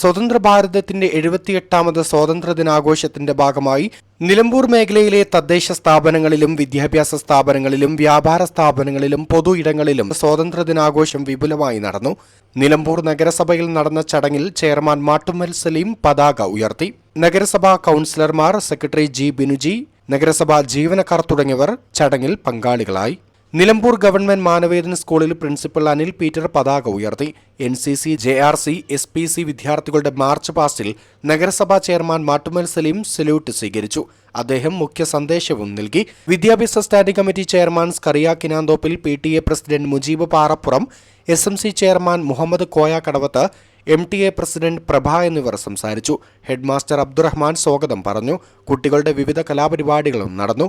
സ്വതന്ത്ര ഭാരതത്തിന്റെ എഴുപത്തിയെട്ടാമത് സ്വാതന്ത്ര്യ ദിനാഘോഷത്തിന്റെ ഭാഗമായി നിലമ്പൂർ മേഖലയിലെ തദ്ദേശ സ്ഥാപനങ്ങളിലും വിദ്യാഭ്യാസ സ്ഥാപനങ്ങളിലും വ്യാപാര സ്ഥാപനങ്ങളിലും പൊതു ഇടങ്ങളിലും സ്വാതന്ത്ര്യ ദിനാഘോഷം വിപുലമായി നടന്നു. നിലമ്പൂർ നഗരസഭയിൽ നടന്ന ചടങ്ങിൽ ചെയർമാൻ മാട്ടുമ്മൽ സലീം പതാക ഉയർത്തി. നഗരസഭാ കൗൺസിലർമാർ സെക്രട്ടറി ജി ബിനുജി നഗരസഭാ ജീവനക്കാർ തുടങ്ങിയവർ ചടങ്ങിൽ പങ്കാളികളായി. നിലമ്പൂർ ഗവൺമെന്റ് മാനവേദന സ്കൂളിൽ പ്രിൻസിപ്പൽ അനിൽ പീറ്റർ പതാക ഉയർത്തി. N C C J R C S P C വിദ്യാർത്ഥികളുടെ മാർച്ച് പാസ്റ്റിൽ നഗരസഭാ ചെയർമാൻ മാട്ടുമൽ സലീം സല്യൂട്ട് സ്വീകരിച്ചു. അദ്ദേഹം മുഖ്യ സന്ദേശവും നൽകി. വിദ്യാഭ്യാസ standing committee chairman Scaria Kinanthoppil P T A president Mujeeb Parappuram S M C chairman Muhammad Koya Kadavath M T A president Prabha എന്നിവർ സംസാരിച്ചു. ഹെഡ്മാസ്റ്റർ അബ്ദുറഹ്മാൻ സ്വാഗതം പറഞ്ഞു. കുട്ടികളുടെ വിവിധ കലാപരിപാടികളും നടന്നു.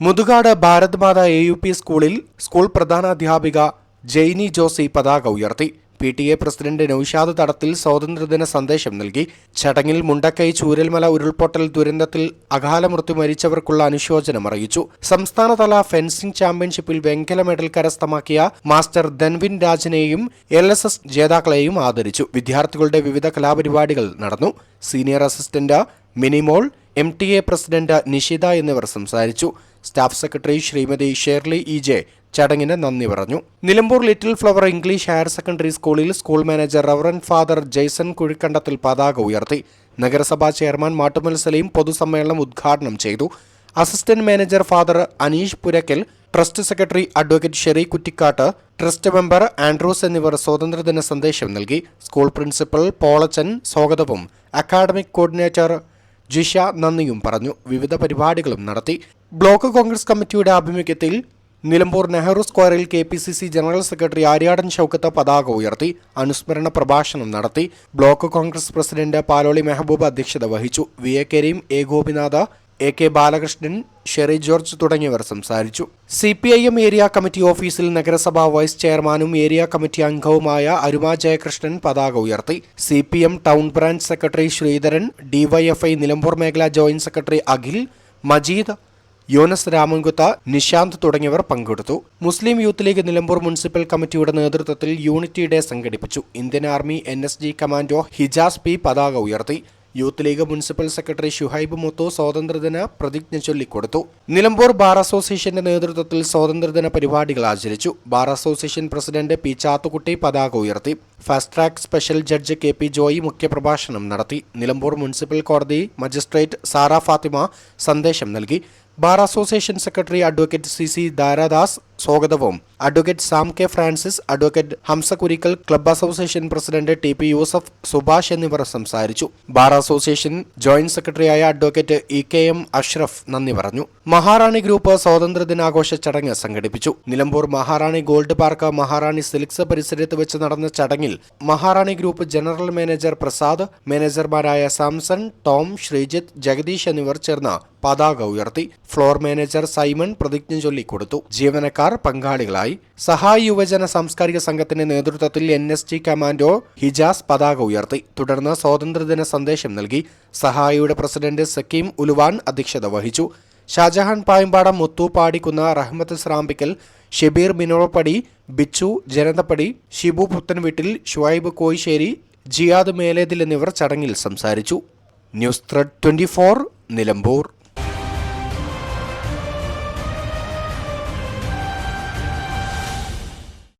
Muthukad Bharat Matha A U P സ്കൂളിൽ സ്കൂൾ പ്രധാനാധ്യാപിക ജെയ്നി ജോസി പതാക ഉയർത്തി. P T A president Noushad Thadathil സ്വാതന്ത്ര്യദിന സന്ദേശം നൽകി. ചടങ്ങിൽ മുണ്ടക്കൈ ചൂരൽമല ഉരുൾപൊട്ടൽ ദുരന്തത്തിൽ അകാലമൃത്യു മരിച്ചവർക്കുള്ള അനുശോചനം അറിയിച്ചു. സംസ്ഥാനതല ഫെൻസിംഗ് ചാമ്പ്യൻഷിപ്പിൽ വെങ്കല മെഡൽ കരസ്ഥമാക്കിയ മാസ്റ്റർ ധൻവിൻ രാജിനെയും എൽ എസ് എസ് ജേതാക്കളെയും ആദരിച്ചു. വിദ്യാർത്ഥികളുടെ വിവിധ കലാപരിപാടികൾ നടന്നു. Senior assistant Minimol M T A president Nishitha എന്നിവർ സംസാരിച്ചു. Staff secretary Shrimati Shirley E J ചടങ്ങിന് നന്ദി പറഞ്ഞു. Nilambur little flower English higher secondary സ്കൂളിൽ school manager reverend father Jaison Kuzhikandathil പതാക ഉയർത്തി. നഗരസഭാ ചെയർമാൻ മാട്ടുമൽ സലീം പൊതുസമ്മേളനം ഉദ്ഘാടനം ചെയ്തു. Assistant manager father Aneesh Purakkal trust secretary advocate Sherry Kuttikkattu trust member Andrews എന്നിവർ സ്വാതന്ത്ര്യദിന സന്ദേശം നൽകി. സ്കൂൾ പ്രിൻസിപ്പൽ പോളച്ചൻ സ്വാഗതവും അക്കാഡമിക് കോർഡിനേറ്റർ ജിഷ നന്ദിയും പറഞ്ഞു. വിവിധ പരിപാടികളും നടത്തി. ബ്ലോക്ക് കോൺഗ്രസ് കമ്മിറ്റിയുടെ ആഭിമുഖ്യത്തിൽ നിലമ്പൂർ നെഹ്റു സ്ക്വയറിൽ K P C C general secretary Aryadan Shoukath പതാക ഉയർത്തി. അനുസ്മരണ പ്രഭാഷണം നടത്തി. Block Congress president Paloli Mehaboob അധ്യക്ഷത വഹിച്ചു. V A Kareem A Gopinatha A K Balakrishnan Sherry George തുടങ്ങിയവർ സംസാരിച്ചു. C P I M area committee ഓഫീസിൽ നഗരസഭാ വൈസ് ചെയർമാനും ഏരിയ കമ്മിറ്റി അംഗവുമായ അരുമ ജയകൃഷ്ണൻ പതാക ഉയർത്തി. C P M town branch secretary Sreedharan DYFI Nilambur മേഖലാ ജോയിന്റ് സെക്രട്ടറി അഖിൽ മജീദ് യോനസ് രാമൻകുത്ത നിശാന്ത് തുടങ്ങിയവർ പങ്കെടുത്തു. Muslim youth league Nilambur municipal കമ്മിറ്റിയുടെ നേതൃത്വത്തിൽ യൂണിറ്റി ഡേ സംഘടിപ്പിച്ചു. Indian army N commando Hijas P പതാക ഉയർത്തി. Youth league municipal secretary Shuhaib Muthu സ്വാതന്ത്ര്യദിന പ്രതിജ്ഞ ചൊല്ലിക്കൊടുത്തു. നിലമ്പൂർ ബാർ അസോസിയേഷന്റെ നേതൃത്വത്തിൽ സ്വാതന്ത്ര്യദിന പരിപാടികൾ ആചരിച്ചു. Bar association president P Chathukutty പതാക ഉയർത്തി. Fast track special judge K P Joy മുഖ്യപ്രഭാഷണം നടത്തി. നിലമ്പൂർ മുനിസിപ്പൽ കോടതി മജിസ്ട്രേറ്റ് സാറ ഫാത്തിമ സന്ദേശം നൽകി. Bar association secretary advocate C C Daradas സ്വാഗതവും. Advocate Sam K Francis advocate Hamza Kurikkal club association president T P Yusuf Subhash എന്നിവർ സംസാരിച്ചു. ബാർ അസോസിയേഷൻ ജോയിന്റ് സെക്രട്ടറിയായ advocate E K M Ashraf നന്ദി പറഞ്ഞു. Maharani group സ്വാതന്ത്ര്യ ദിനാഘോഷ ചടങ്ങ് സംഘടിപ്പിച്ചു. Nilambur Maharani gold park Maharani silks പരിസരത്ത് വെച്ച് നടന്ന ചടങ്ങിൽ Maharani group general manager Prasad മാനേജർമാരായ Samson Tom Sreejith Jagadish എന്നിവർ ചേർന്ന് പതാക ഉയർത്തി. ഫ്ലോർ മാനേജർ സൈമൺ പ്രതിജ്ഞ ചൊല്ലിക്കൊടുത്തു. ജീവനക്കാർ പങ്കാളികളായി സഹായ് യുവജന സാംസ്കാരിക സംഘത്തിന്റെ നേതൃത്വത്തിൽ N S T commando Hijas പതാക ഉയർത്തി. തുടർന്ന് സ്വാതന്ത്ര്യദിന സന്ദേശം നൽകി സഹായിയുടെ പ്രസിഡന്റ് സക്കീം ഉലുവാൻ അധ്യക്ഷത വഹിച്ചു. ഷാജഹാൻ പായമ്പാടം മുത്തു പാടിക്കുന്ന റഹ്മത്ത് സ്രാമ്പിക്കൽ ഷെബീർ മിനോളപ്പടി ബിച്ചു ജനതപ്പടി ഷിബു പുത്തൻവീട്ടിൽ ഷുവൈബ് കോയിശ്ശേരി ജിയാദ് മേലേതിൽ എന്നിവർ ചടങ്ങിൽ സംസാരിച്ചു. News thread twenty Nilambur.